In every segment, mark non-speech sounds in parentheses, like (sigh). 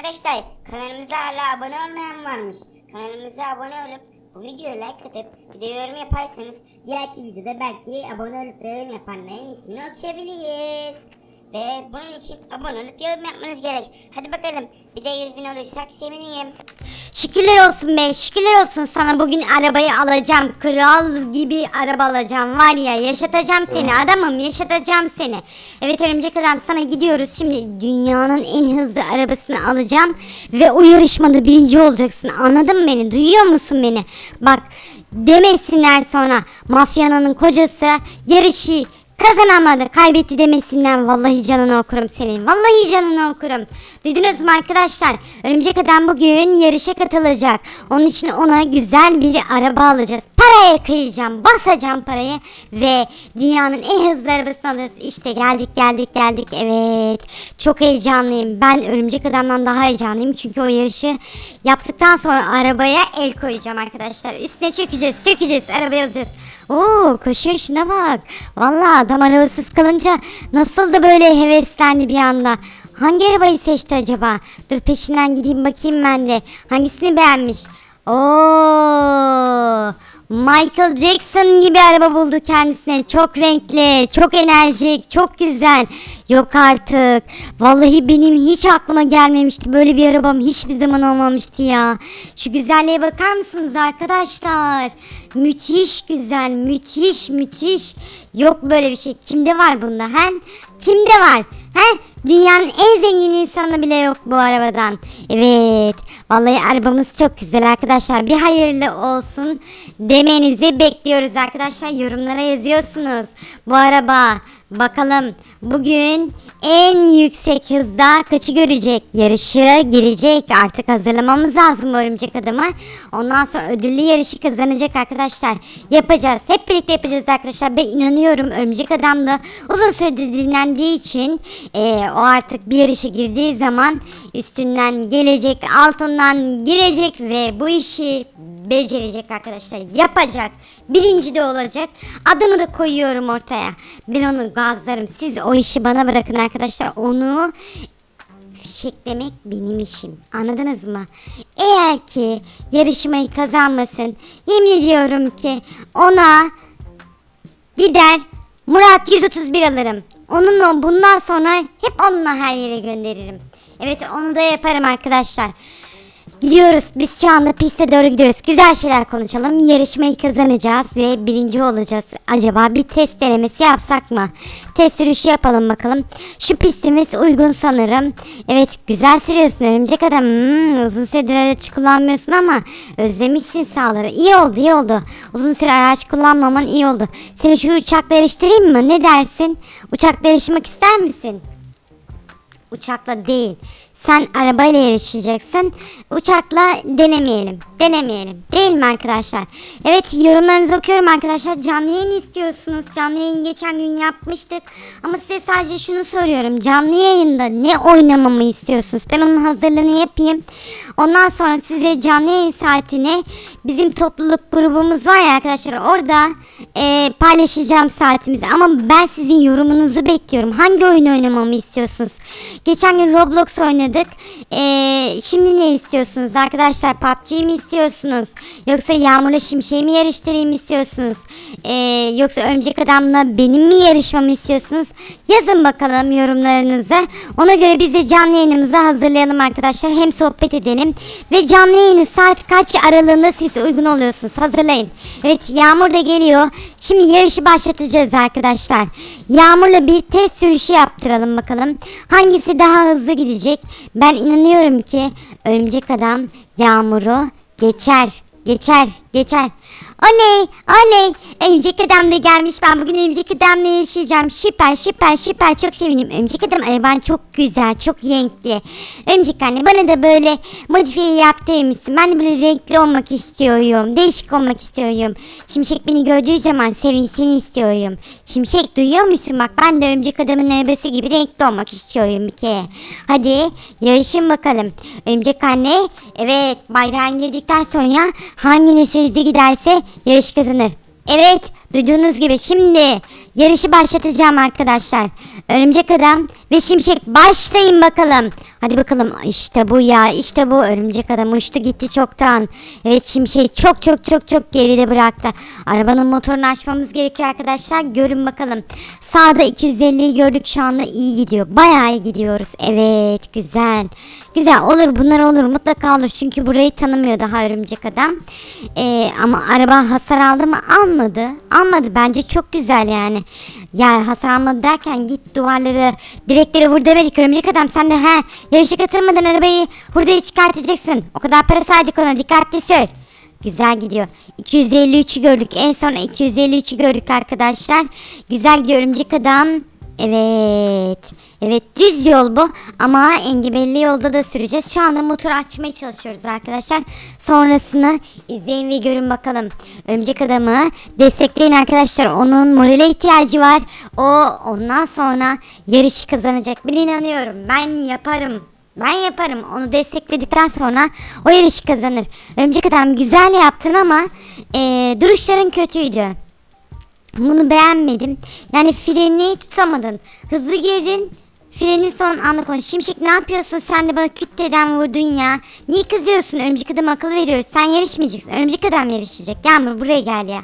Arkadaşlar kanalımıza hala abone olmayan varmış. Kanalımıza abone olup bu videoya like atıp bir de yorum yaparsanız diğerki videoda belki abone olup yorum yapanların ismini okuyabiliriz. Ve bunun için abone olup yorum yapmanız gerek. Hadi bakalım. Bir de 100 bin olursak sevinirim. Şükürler olsun be şükürler olsun sana. Bugün arabayı alacağım. Kral gibi araba alacağım. Var ya yaşatacağım seni adamım yaşatacağım seni. Evet örümcek adam sana gidiyoruz. Şimdi dünyanın en hızlı arabasını alacağım ve o yarışmada birinci olacaksın. Anladın mı beni? Duyuyor musun beni? Bak demesinler sonra. Mafyananın kocası yarışı Kazanamadı, kaybetti demesinden vallahi canını okurum senin. Vallahi canını okurum. Duydunuz mu arkadaşlar? Örümcek Adam bugün yarışa katılacak. Onun için ona güzel bir araba alacağız. Paraya kıyacağım, basacağım parayı ve dünyanın en hızlı arabasını alacağız. İşte geldik, geldik, geldik. Evet. Çok heyecanlıyım. Ben Örümcek Adam'dan daha heyecanlıyım. Çünkü o yarışı yaptıktan sonra arabaya el koyacağım arkadaşlar. Üstüne çökeceğiz, çökeceğiz, arabayı alacağız. Oo koşuyor şuna bak. Vallahi adam arabasız kalınca nasıl da böyle heveslendi bir anda. Hangi arabayı seçti acaba? Dur peşinden gideyim bakayım ben de. Hangisini beğenmiş? Oo Michael Jackson gibi araba buldu kendisine. Çok renkli, çok enerjik, çok güzel. Yok artık. Vallahi benim hiç aklıma gelmemişti. Böyle bir arabam hiçbir zaman olmamıştı ya. Şu güzelliğe bakar mısınız arkadaşlar? Müthiş güzel, müthiş, müthiş. Yok böyle bir şey. Kimde var bunda? He? Kimde var? He? Dünyanın en zengin insanı bile yok bu arabadan. Evet. Vallahi arabamız çok güzel arkadaşlar. Bir hayırlı olsun demenizi bekliyoruz arkadaşlar. Yorumlara yazıyorsunuz. Bu araba bakalım bugün en yüksek hızda kaçı görecek? Yarışı girecek. Artık hazırlamamız lazım örümcek adamı. Ondan sonra ödüllü yarışı kazanacak arkadaşlar. Yapacağız. Hep birlikte yapacağız arkadaşlar. Ben inanıyorum örümcek adam da uzun süredir dinlendiği için eee, o artık bir yarışa girdiği zaman üstünden gelecek, altından girecek ve bu işi becerecek arkadaşlar. Yapacak. Birinci de olacak. Adımı da koyuyorum ortaya. Ben onu gazlarım. Siz o işi bana bırakın arkadaşlar. Onu fişeklemek benim işim. Anladınız mı? Eğer ki yarışmayı kazanmasın yemin ediyorum ki ona gider Murat 131 alırım. Onunla bundan sonra hep onunla her yere gönderirim. Evet onu da yaparım arkadaşlar. Gidiyoruz. Biz şu anda piste doğru gidiyoruz. Güzel şeyler konuşalım. Yarışmayı kazanacağız ve birinci olacağız. Acaba bir test denemesi yapsak mı? Test sürüşü yapalım bakalım. Şu pistimiz uygun sanırım. Evet güzel sürüyorsun örümcek adam. Hmm, uzun süredir araç kullanmıyorsun ama özlemişsin sağları. İyi oldu iyi oldu. Uzun süre araç kullanmaman iyi oldu. Seni şu uçakla yarıştırayım mı? Ne dersin? Uçakla yarışmak ister misin? Uçakla değil. Sen arabayla yarışacaksın. Uçakla denemeyelim. Denemeyelim. Değil mi arkadaşlar? Evet yorumlarınızı okuyorum arkadaşlar. Canlı yayın istiyorsunuz. Canlı yayın geçen gün yapmıştık. Ama size sadece şunu soruyorum. Canlı yayında ne oynamamı istiyorsunuz? Ben onun hazırlığını yapayım. Ondan sonra size canlı yayın saatini bizim topluluk grubumuz var ya arkadaşlar orada e, paylaşacağım saatimizi. Ama ben sizin yorumunuzu bekliyorum. Hangi oyun oynamamı istiyorsunuz? Geçen gün Roblox oynadık. E, şimdi ne istiyorsunuz arkadaşlar? PUBG mi istiyorsunuz? Yoksa Yağmur'la Şimşek'i mi yarıştırayım istiyorsunuz? E, yoksa Örümcek Adam'la benim mi yarışmamı istiyorsunuz? Yazın bakalım yorumlarınızı. Ona göre biz de canlı yayınımızı hazırlayalım arkadaşlar. Hem sohbet edelim. Ve canlı yayını saat kaç aralığında siz uygun oluyorsunuz? Hazırlayın. Evet Yağmur da geliyor. Şimdi yarışı başlatacağız arkadaşlar. Yağmur'la bir test sürüşü yaptıralım bakalım. Hangisi daha hızlı gidecek? Ben inanıyorum ki Örümcek Adam Yağmur'u geçer. Geçer. Geçer. Oley oley. Örümcek adam da gelmiş. Ben bugün örümcek adamla yaşayacağım. Süper süper süper. Çok sevindim. Örümcek adam araban çok güzel çok renkli. Örümcek anne bana da böyle modifiye yaptırır mısın? Ben de böyle renkli olmak istiyorum değişik olmak istiyorum. Şimşek beni gördüğü zaman sevinsin istiyorum Şimşek duyuyor musun bak ben de örümcek adamın arabası gibi renkli olmak istiyorum bir kere hadi yarışın bakalım örümcek anne evet bayrağı indirdikten sonra hangi nesil hızlı giderse yarış kazanır. Evet duyduğunuz gibi şimdi yarışı başlatacağım arkadaşlar. Örümcek adam ve şimşek başlayın bakalım. Hadi bakalım işte bu ya işte bu örümcek adam uçtu gitti çoktan. Evet şimşek çok çok çok çok geride bıraktı. Arabanın motorunu açmamız gerekiyor arkadaşlar. Görün bakalım. Sağda 250'yi gördük şu anda iyi gidiyor. Bayağı iyi gidiyoruz. Evet güzel. Güzel olur bunlar olur mutlaka olur. Çünkü burayı tanımıyor daha örümcek adam. Ee, ama araba hasar aldı mı? Almadı. Almadı bence çok güzel yani. Ya hasar almadı derken git duvarları direkleri vur demedik örümcek adam sen de he yarışa katılmadan arabayı hurdayı çıkartacaksın. O kadar para saydık ona dikkatli sür. Güzel gidiyor. 253'ü gördük. En son 253'ü gördük arkadaşlar. Güzel gidiyor örümcek adam. Evet. Evet düz yol bu ama engebelli yolda da süreceğiz. Şu anda motor açmaya çalışıyoruz arkadaşlar. Sonrasını izleyin ve görün bakalım. Örümcek adamı destekleyin arkadaşlar. Onun morale ihtiyacı var. O ondan sonra yarışı kazanacak. Ben inanıyorum. Ben yaparım. Ben yaparım. Onu destekledikten sonra o yarışı kazanır. Örümcek adam güzel yaptın ama eee, duruşların kötüydü. Bunu beğenmedim. Yani freni tutamadın. Hızlı girdin. Frenin son anda konuş. Şimşek ne yapıyorsun? Sen de bana kütleden vurdun ya. Niye kızıyorsun? Örümcek adam akıl veriyoruz. Sen yarışmayacaksın. Örümcek adam yarışacak. Yağmur buraya gel ya.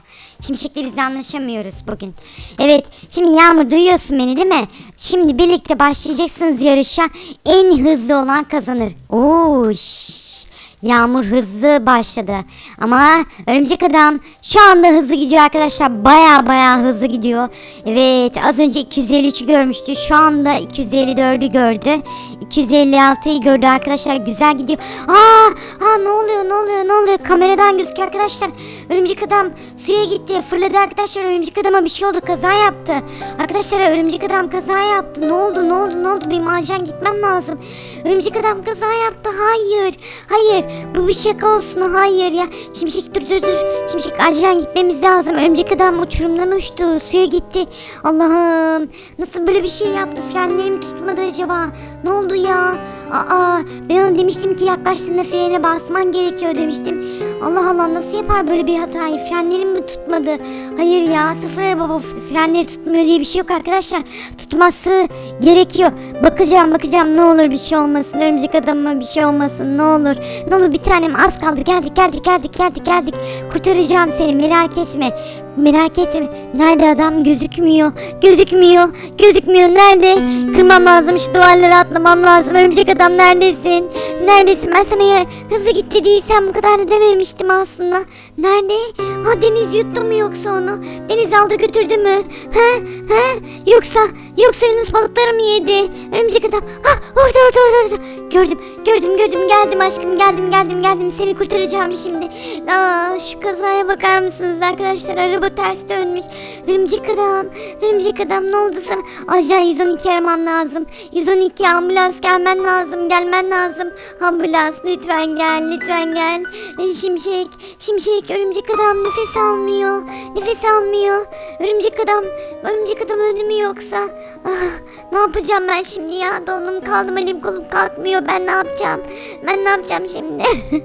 Şimşekle biz de anlaşamıyoruz bugün. Evet. Şimdi Yağmur duyuyorsun beni değil mi? Şimdi birlikte başlayacaksınız yarışa. En hızlı olan kazanır. Oo, şşş. Yağmur hızlı başladı. Ama örümcek adam şu anda hızlı gidiyor arkadaşlar. Baya baya hızlı gidiyor. Evet az önce 253'ü görmüştü. Şu anda 254'ü gördü. 256'yı gördü arkadaşlar. Güzel gidiyor. Aa, aa ne oluyor ne oluyor ne oluyor? Kameradan gözüküyor arkadaşlar. Örümcek adam suya gitti. Fırladı arkadaşlar. Örümcek adama bir şey oldu. Kaza yaptı. Arkadaşlar örümcek adam kaza yaptı. Ne oldu ne oldu ne oldu? Benim acilen gitmem lazım. Örümcek adam kaza yaptı. Hayır. Hayır. Bu bir şaka olsun. Hayır ya. Şimşek dur dur dur. Şimşek acilen gitmemiz lazım. Örümcek adam uçurumdan uçtu. Suya gitti. Allah'ım. Nasıl böyle bir şey yaptı? Frenlerim tutmadı acaba? Ne oldu ya? Aa ben ona demiştim ki yaklaştığında frene basman gerekiyor demiştim. Allah Allah nasıl yapar böyle bir hatayı? Frenlerim mi tutmadı? Hayır ya sıfır araba frenleri tutmuyor diye bir şey yok arkadaşlar. Tutması gerekiyor. Bakacağım bakacağım ne olur bir şey olmasın. Örümcek adamıma bir şey olmasın ne olur. Ne olur bir tanem az kaldı. Geldik geldik geldik geldik geldik. Kurtaracağım seni merak etme. Merak etme. Nerede adam gözükmüyor. Gözükmüyor. Gözükmüyor. Nerede? Kırmam lazım şu duvarları atlamam lazım. Örümcek adam neredesin? Neredesin? Ben sana ya hızlı git dediysem bu kadar da dememiştim aslında. Nerede? Ha Deniz yuttu mu yoksa onu? Deniz aldı götürdü mü? He? He? Yoksa yoksa Yunus balıkları mı yedi? Örümcek adam. Ha orada orada orada. orada. Gördüm gördüm gördüm geldim aşkım geldim geldim geldim seni kurtaracağım şimdi. Aa şu kazaya bakar mısınız arkadaşlar? Araba ters dönmüş. Örümcek adam. Örümcek adam ne oldu sana? Ajan 112 aramam lazım. 112 ambulans gelmen lazım. Gelmen lazım. Ambulans lütfen gel lütfen gel. Ee, Şimşek. Şimşek örümcek adam nefes almıyor. Nefes almıyor. Örümcek adam. Örümcek adam öldü mü yoksa? Ah, ne yapacağım ben şimdi ya? Dondum kaldım elim kolum kalkmıyor. Ben ne yapacağım? Ben ne yapacağım şimdi? (laughs)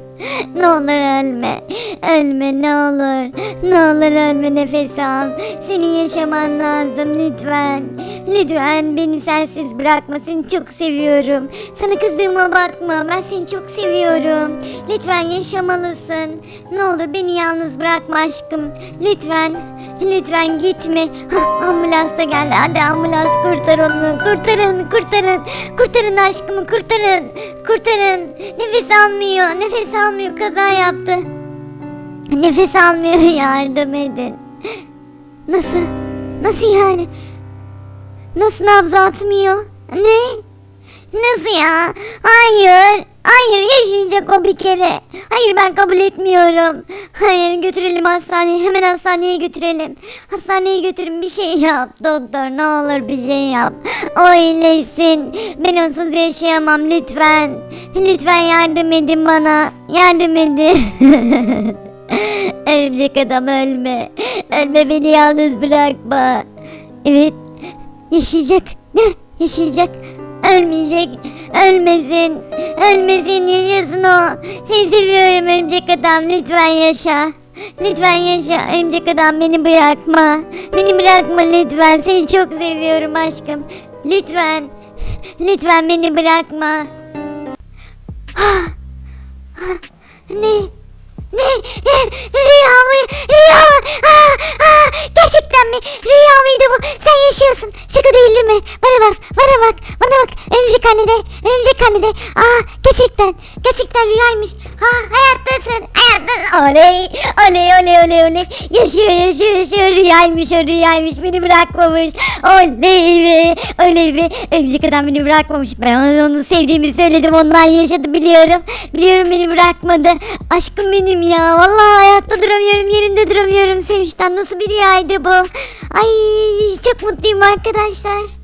ne olur ölme. Ölme ne olur. Ne olur ölme nefes al. Senin yaşaman lazım lütfen. Lütfen beni sensiz bırakma. Seni çok seviyorum. Sana kızdığıma bakma. Ben seni çok seviyorum. Lütfen yaşamalısın. Ne olur beni yalnız bırakma aşkım. Lütfen. Lütfen gitme. Hah, ambulans da geldi. Hadi ambulans kurtar onu. Kurtarın, kurtarın. Kurtarın aşkımı, kurtarın. Kurtarın. Nefes almıyor. Nefes almıyor. Kaza yaptı. Nefes almıyor. (laughs) Yardım edin. Nasıl? Nasıl yani? Nasıl nabzı atmıyor? Ne? Nasıl ya? Hayır. Hayır yaşayacak o bir kere. Hayır ben kabul etmiyorum. Hayır götürelim hastaneye. Hemen hastaneye götürelim. Hastaneye götürün bir şey yap. Doktor ne olur bir şey yap. O iyileşsin. Ben onsuz yaşayamam lütfen. Lütfen yardım edin bana. Yardım edin. (laughs) Örümcek adam ölme. Ölme beni yalnız bırakma. Evet. Yaşayacak. Değil mi? Yaşayacak. Ölmeyecek. Ölmesin. Ölmesin yaşasın o. Seni seviyorum örümcek adam. Lütfen yaşa. Lütfen yaşa örümcek adam beni bırakma. Beni bırakma lütfen. Seni çok seviyorum aşkım. Lütfen. Lütfen beni bırakma. Ah. ah. Ne? Ne? Rüya mı? Rüya mı? Ah. Ah gerçekten mi? Rüya mıydı bu? Sen yaşıyorsun. Şaka değil değil mi? Bana bak, bana bak, bana bak. Örümcek anne de, örümcek anne de. Aa, gerçekten, gerçekten rüyaymış. Ha, hayattasın, hayattasın. Oley, oley, oley, oley, oley. Yaşıyor, yaşıyor, yaşıyor. Rüyaymış, o rüyaymış. Beni bırakmamış. Oley be, oley be. Örümcek adam beni bırakmamış. Ben ona onu sevdiğimi söyledim. Ondan yaşadı biliyorum. Biliyorum beni bırakmadı. Aşkım benim ya. Vallahi ayakta duramıyorum. Yerimde duramıyorum. Sevinçten nasıl bir rüyaydı bu? Ay çok mutluyum arkadaşlar.